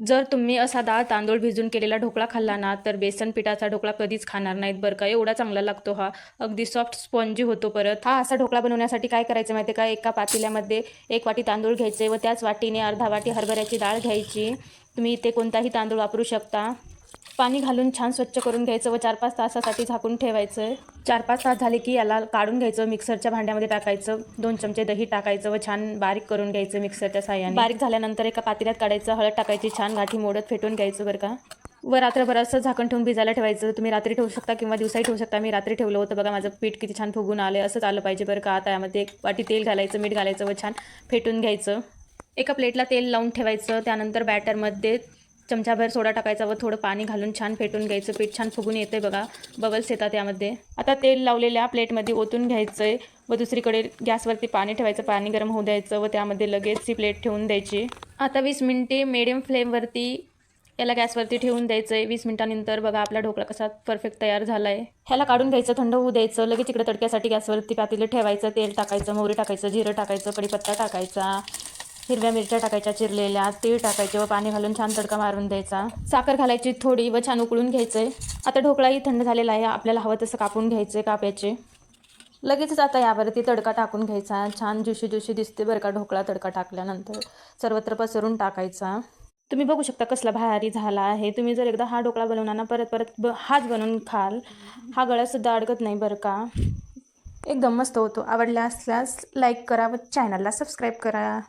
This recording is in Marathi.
जर तुम्ही असा डाळ तांदूळ भिजून केलेला ढोकळा खाल्ला ना तर बेसन पिठाचा ढोकळा कधीच खाणार नाहीत बरं का. एवढा चांगला लागतो हा. अगदी सॉफ्ट स्पॉन्जी होतो परत. हा असा ढोकळा बनवण्यासाठी काय करायचं माहिती आहे का? एका पातेल्यामध्ये एक वाटी तांदूळ घ्यायचे व त्याच वाटीने अर्धा वाटी हरभऱ्याची डाळ घ्यायची. तुम्ही इथे कोणताही तांदूळ वापरू शकता. पाणी घालून छान स्वच्छ करून घ्यायचं व चार पाच तासासाठी झाकून ठेवायचं. आहे चार पाच तास झाले की याला काढून घ्यायचं मिक्सरच्या भांड्यामध्ये टाकायचं दोन चमचे दही टाकायचं व छान बारीक करून घ्यायचं मिक्सरच्या साह्याने. बारीक झाल्यानंतर एका पातेल्यात काढायचं हळद टाकायची छान गाठी मोडत फेटून घ्यायचं बरं का. व रात्रभर असं झाकण ठेवून भिजायला ठेवायचं. तुम्ही रात्री ठेवू शकता किंवा दिवसाही ठेवू शकता. मी रात्री ठेवलं होतं बघा माझं पीठ किती छान फुगून आलं असंच आलं पाहिजे बरं का. आता यामध्ये एक वाटी तेल घालायचं मीठ घालायचं व छान फेटून घ्यायचं. एका प्लेटला तेल लावून ठेवायचं. त्यानंतर बॅटरमध्ये चमचाभर सोडा टाकायचा व थोडं पाणी घालून छान फेटून घ्यायचं. पीठ छान फुगून येते बघा. बबल्स येतात त्यामध्ये आता तेल लावलेल्या प्लेटमध्ये ओतून घ्यायचं आहे व दुसरीकडे गॅसवरती पाणी ठेवायचं. पाणी गरम होऊ द्यायचं व त्यामध्ये लगेच ती प्लेट ठेवून द्यायची. आता वीस मिनटे मिडियम फ्लेमवरती याला गॅसवरती ठेवून द्यायचं आहे वीस मिनिटानंतर बघा आपला ढोकळा कसा परफेक्ट तयार झाला आहे ह्याला काढून घ्यायचं थंड होऊ द्यायचं. लगेच इकडे तडक्यासाठी गॅसवरती पातेलं ठेवायचं. तेल टाकायचं मोहरी टाकायचं जिरं टाकायचं कढीपत्ता टाकायचा. हिरव्या मिरच्या टाकायच्या चिरलेल्या तीळ टाकायचे व पाणी घालून छान तडका मारून द्यायचा. साखर घालायची थोडी व छान उकळून घ्यायचं. आहे आता ढोकळाही थंड झालेला आहे आपल्याला हवं तसं कापून घ्यायचं कापायचे. काप्याचे लगेचच आता यावरती तडका टाकून घ्यायचा. छान जुशी जुशी दिसते बरं का ढोकळा तडका टाकल्यानंतर. सर्वत्र पसरून टाकायचा. तुम्ही बघू शकता कसला भारी झाला आहे. तुम्ही जर एकदा हा ढोकळा बनवणार ना परत परत ब हाच बनवून खाल. हा गळ्यासुद्धा अडकत नाही बरं का. एकदम मस्त होतो. आवडला असल्यास लाईक करा व चॅनलला सबस्क्राईब करा.